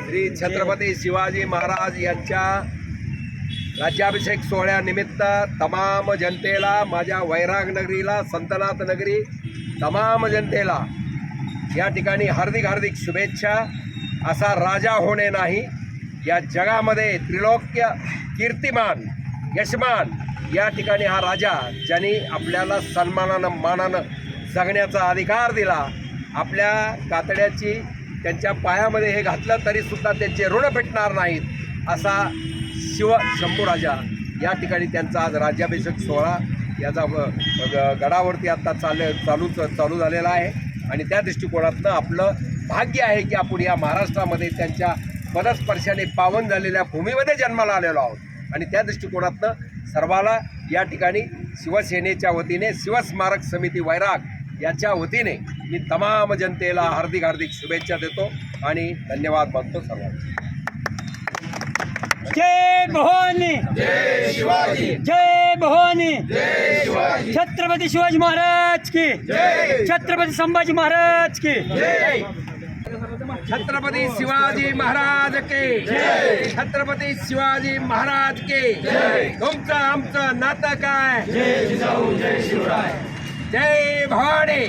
श्री छत्रपती शिवाजी महाराज यांच्या राज्याभिषेक सोहळ्यानिमित्त तमाम जनतेला माझ्या वैराग नगरीला संतनाथ नगरी तमाम जनतेला या ठिकाणी हार्दिक हार्दिक शुभेच्छा. असा राजा होणे नाही. या जगामध्ये त्रिलोक्य कीर्तिमान यशमान या ठिकाणी हा राजा ज्यांनी आपल्याला सन्मानानं मानानं जगण्याचा अधिकार दिला. आपल्या कातड्याची त्यांच्या पायामध्ये हे घातलं तरीसुद्धा त्यांचे ऋण भेटणार नाहीत असा शिव शंभूराजा या ठिकाणी त्यांचा आज राज्याभिषेक सोहळा याचा गडावरती आत्ता चाल चालू चालू झालेला आहे. आणि त्या दृष्टिकोनातनं आपलं भाग्य आहे की आपण या महाराष्ट्रामध्ये त्यांच्या पदस्पर्शाने पावन झालेल्या भूमीमध्ये जन्माला आलेलो आहोत. आणि त्या दृष्टिकोनातनं सर्वाला या ठिकाणी शिवसेनेच्या वतीने शिवस्मारक समिती वैराग याच्या वतीने मी तमाम जनतेला हार्दिक हार्दिक शुभेच्छा देतो आणि धन्यवाद मानतो सर्वांना. जय भवानी. जय शिवाजी जय भवानी. छत्रपती शिवाजी महाराज की. छत्रपती संभाजी महाराज की. छत्रपती शिवाजी महाराज के. छत्रपती शिवाजी महाराज के. तुमचं आमचं नातं काय? जय भवानी